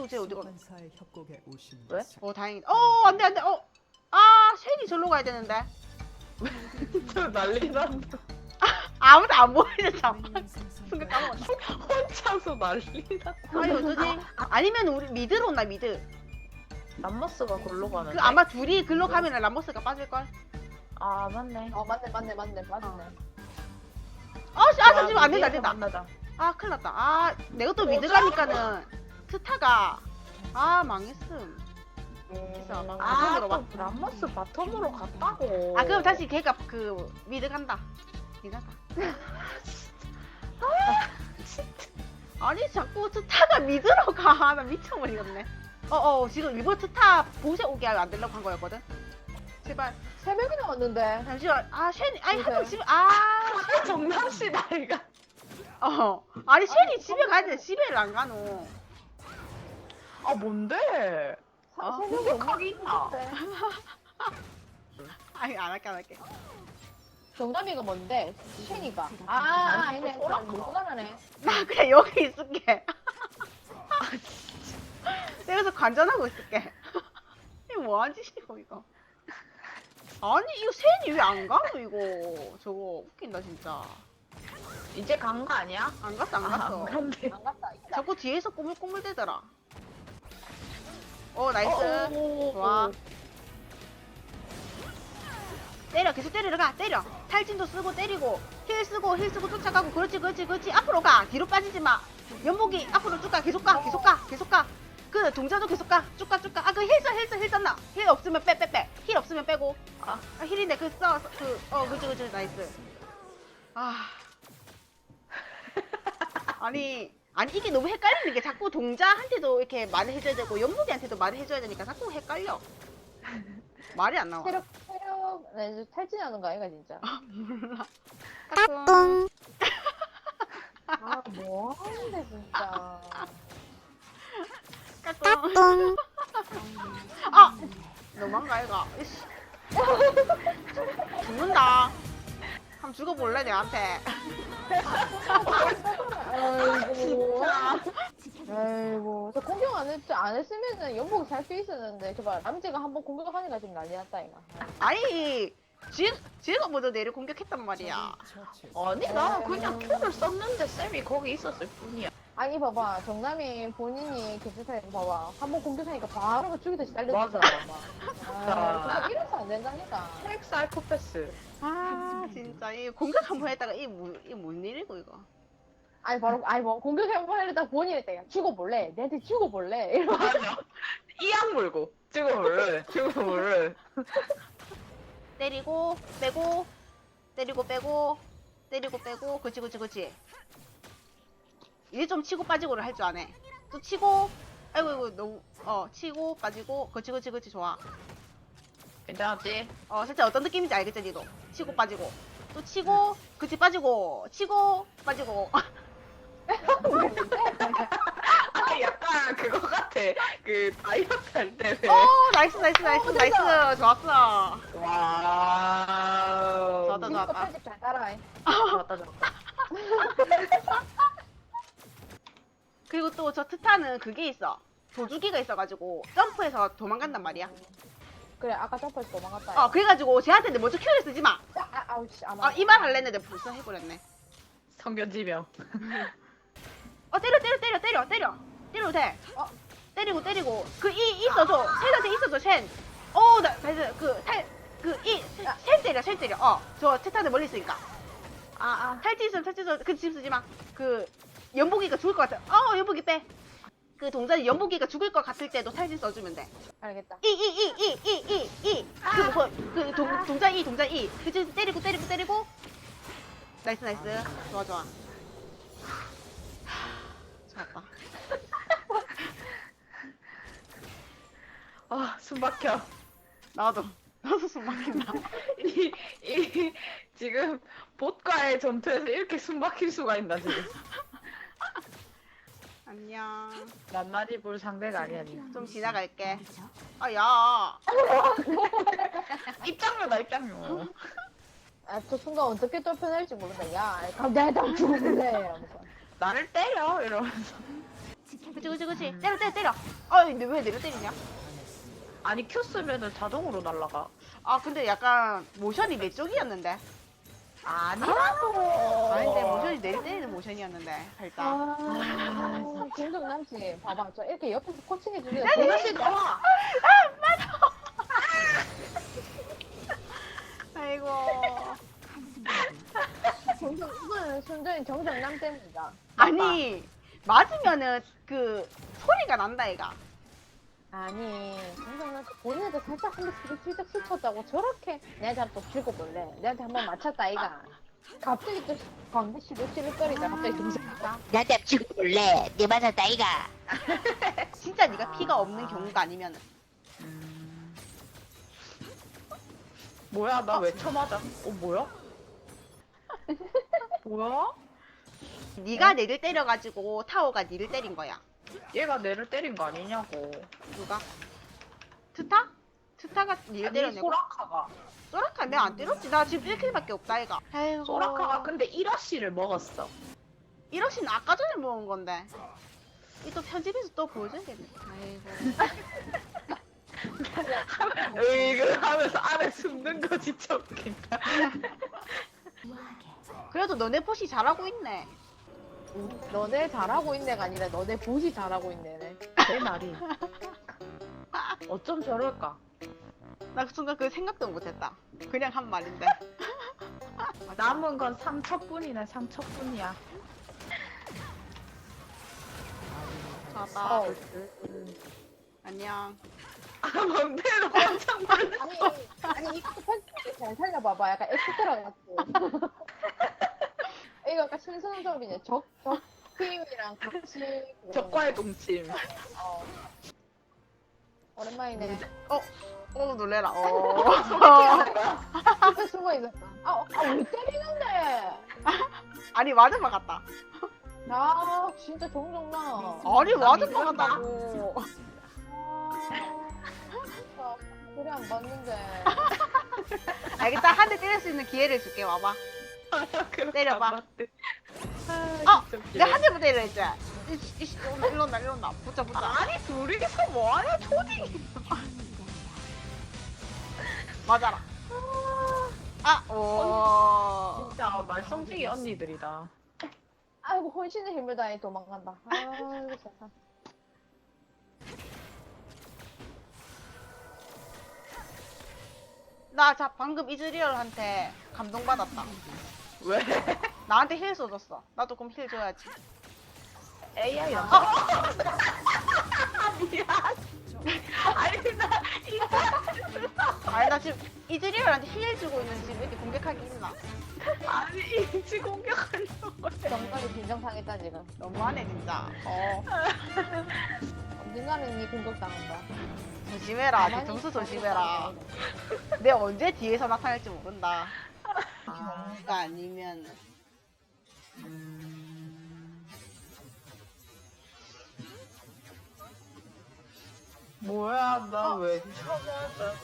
어이구 쟤 어디가 협곡에 오신 왜? 것을 어 다행이다 어 안 돼 안 돼 어 아 쉐니 절로 가야 되는데 저 난리 난다. 아무도 안 보이는 생성과 순간 까먹었어 혼자서 난리 난다. 아니 어쩌지 아니면 우리 미드로 온나 미드 람머스가 골로 가는데. 그 아마 둘이 글로 가면 람버스가 빠질걸 아 맞네. 어 맞네 맞네 맞네 맞네. 아 씨 아 잠시만 안 된다 안 위에서 된다 만나자. 아 큰일 났다 아 내가 또 미드 가니까는 스타가 아 망했음 있어, 막. 아, 바텀으로 막. 또 람머스 바텀으로 갔다고. 아 그럼 다시 걔가 그 미드 간다 괜찮다 아니 자꾸 스타가 미드로 가 나 미쳐버리겠네 어어 지금 일부러 스타 보세 오게 하면 안 되려고 한 거였거든 제발 세 명이나 왔는데. 잠시만 아 쉐니 아니. 한명 집에 아 정남씨 나이가. 어. 아니 쉐니 집에 가야 돼 집에를 안 가노 아 뭔데? 아, 세 명이 공격하기 있나? 아니 안 할게 안 할게 정답이가 뭔데? 쉐니가. 아, 아니, 아니네. 오라. 불안하네. 나 그냥 여기 있을게 여기서 관전하고 있을게 이거 뭐하는 짓이고 이거 아니 이거 쉐니 왜안 가노 이거 저거 웃긴다 진짜 이제 간 거 아니야? 안 갔어 안 아, 갔어 안 간대. 안 갔다. 있다. 자꾸 뒤에서 꼬물꼬물대더라 어 나이스. 어, 어, 좋아. 어. 때려 계속 때리러 가. 때려. 탈진도 쓰고 때리고 힐 쓰고 힐 쓰고 쫓아가고. 그렇지 그렇지 그렇지. 앞으로 가. 뒤로 빠지지 마. 연복이 앞으로 쭉 가. 계속 가 계속 가 계속 가그 동자도 계속 가 쭉 가 쭉 가. 아 그 힐써 힐써 힐 썼나? 힐 없으면 빼 빼 빼. 힐 없으면 빼고. 아. 아 힐인데 그 써 그어 그치 그치. 나이스. 아. 아니 아니 이게 너무 헷갈리는 게 자꾸 동자한테도 이렇게 말을 해줘야 되고 연복이한테도 말을 해줘야 되니까 자꾸 헷갈려 말이 안 나와 체력, 체력, 나 이제 탈진하는 거 아이가, 진짜. 몰라. 아, 뭐 하는데, 진짜. 까꿍. 아! 너무한가. 이씨. 죽는다. 한번 죽어볼래, 내한테. 아이고. 저 공격 안, 했, 안 했으면은 연복이 잘수 있었는데, 저봐 남자가 한번 공격하니까 지금 난리 났다, 이거. 아니, 지, 지가 먼저 내를 공격했단 말이야. 아니 나는 그냥 큐를 썼는데 쌤이 거기 있었을 뿐이야. 아니, 봐봐. 정남이 본인이 괜찮다니까 봐봐. 한 번 공격하니까 바로 그 죽이듯이. 달려들잖아. 맞아. 아, 이래서 안 된다니까. 핵 사이코패스. 아, 진짜. 이 공격 한 번 했다가, 이 뭐, 이뭔 일이고, 이거. 아니, 바로, 아니, 뭐, 공격 한번 하려다 본인이. 야, 죽어볼래? 내한테 죽어볼래? 이러고. 맞아. 이악 물고 죽어볼래. 죽어볼래. 때리고, 빼고, 때리고, 빼고, 때리고, 빼고, 그치, 그치, 그치. 이제 좀 치고 빠지고를 할 줄 아네. 또 치고, 아이고, 아이고, 너무, 어, 치고, 빠지고, 그치, 그치, 그치, 좋아. 괜찮았지? 어, 살짝 어떤 느낌인지 알겠지, 니도? 치고, 빠지고. 또 치고, 그치, 빠지고, 치고, 빠지고. 아 약간 그거 같아. 그 다이어트 할 때. 왜. 어, 나이스, 나이스, 나이스, 어, 나이스. 됐다. 좋았어. 와우. 좋았다, 니거 좋았다. 편집 잘 따라해. 좋았다 좋았다. 그리고 또 저 트타는 그게 있어. 조주기가 있어가지고, 점프해서 도망간단 말이야. 그래, 아까 점프해서 도망갔다. 어, 그래가지고, 쟤한테 먼저 큐를 쓰지 마. 아, 아, 아우씨, 아, 아, 이 말 할래 했는데 벌써 해버렸네. 성견지명. 어, 때려, 때려, 때려, 때려, 때려. 때려도 돼. 어, 때리고, 때리고. 그, 이, 있어줘. 쉔한테 있어줘, 쉔. 어, 나, 나이스. 그, 탈, 그, 이, 쉔, 쉔 때려, 쉔 때려. 어, 저 트타는 멀리 있으니까. 아 아. 탈지 있으면 탈지 있어. 그, 집 쓰지 마. 그, 연복이가 죽을 것 같아. 어, 연복이 빼. 그 동작이 연복이가 죽을 것 같을 때도 탈지 써주면 돼. 알겠다. 이, 이, 이, 이, 이, 이, 이. 그, 뭐, 그, 동, 동작 이, 동작 이. 그치, 때리고, 때리고, 때리고. 나이스, 나이스. 좋아, 좋아. 하, 좋았다. 아, 숨 막혀. 나도. 나도 숨 막힌다. 이, 이, 지금, 봇과의 전투에서 이렇게 숨 막힐 수가 있나, 지금. 안녕. 낱말이 볼 상대가 아니야, 니. 좀 지나갈게. 아, 야. 입장료다, 입장료. 아, 저 순간 어떻게 뚫혀낼지 모른다. 야, 가- 내가 다 죽을래. 이러면서. 나를 때려, 이러면서. 그치 그치 그치 때려 때려 때려 아 근데 왜 내려 때리냐 아니 큐 쓰면은 자동으로 날라가. 아 근데 약간 모션이 내 쪽이었는데 아니라고. 아닌데 모션이 내려 때리는 모션이었는데 살짝 아, 김정 남씨, 봐봐. 저 이렇게 옆에서 코칭해 주세요. 도다씨 나와. 아이고 정정, 이거는 순전히 정정남 때문이다. 아니 맞으면은 그 소리가 난다 얘가 아니, 정정남 씨 본인도 살짝 한대 슬쩍 스쳤다고 저렇게 내한테 한번 또 쥐고 볼래. 내한테 한번 맞췄다, 이가. 갑자기 또 광대 시들시들거리다 갑자기 동생 나한테 치고 볼래? 네 맞았다 이가. 진짜 네가 피가 없는 경우가 아니면은 음. 뭐야 나 왜 쳐맞아? 어 뭐야? 뭐야? 네가 내를 때려가지고 타워가 니를 때린 거야 얘가 내를 때린 거 아니냐고. 누가? 트타? 트타가 니를 아니 때려내고 소라카가. 소라카 내가 안 때렸지 나 지금 1킬밖에 없다 얘가 아이고 소라카가 근데 1화씨를 먹었어. 1억씩은 아까 전에 모은 건데 이 또 편집해서 또 보여줘야겠네 아이고 으이그 하면서 안에 숨는 거 진짜 웃긴다. 그래도 너네 포시 잘하고 있네 너네 잘하고 있네가 아니라 너네 보시 잘하고 있네네. 내 말이. 어쩜 저럴까? 나 그 순간 그 생각도 못했다 그냥 한 말인데 남은 건 상처뿐이네 상처뿐이야. 좋았다 어. 안녕 아 맘대로 많아. 아니, 아니, 편집이 잘 살려봐봐. 약간 엑스트라 같고. 이거 약간 신선한 조합이네. 적, 적, 크림이랑 같이. 적과의 동침. 어. 오랜만이네. 어 놀래라 어. 옆에 숨어 있었다. 아, 아, 왜 때리는데? 아니 맞은 것 같다 아, 진짜 종종나. 아니 맞은 것. 같다고 아, 그래 안 봤는데. 알겠다 한 대 때릴 수 있는 기회를 줄게 와봐 때려봐. 어, 내가 한 대만 때려 했지 이씨 이씨 일로 온다 일로 온다 붙자 붙자 아니 둘이서 뭐하냐 초딩. 맞아라 아 오 진짜 말썽쟁이 언니들이다. 아이고, 혼신의 힘을 다해 도망간다. 아이고, 세상. 나 자, 방금 이즈리얼한테 감동받았다 왜? 나한테 힐 써줬어 나도 그럼 힐 줘야지 AI 야. 미안. 아니 나 이거 아니 나 지금 이즈리얼한테 힐 주고 있는 지금 이렇게 공격하기 있나 아니 인지 공격하려고. 정말이 빈정상했다, 지금. 너무하네 진짜 어 언젠가는 니 공격당한다. 조심해라 뒤통수 조심해라 내가 언제 뒤에서 나타날지 모른다 경우가 아니면. 뭐야? 나왜 쳐맞아?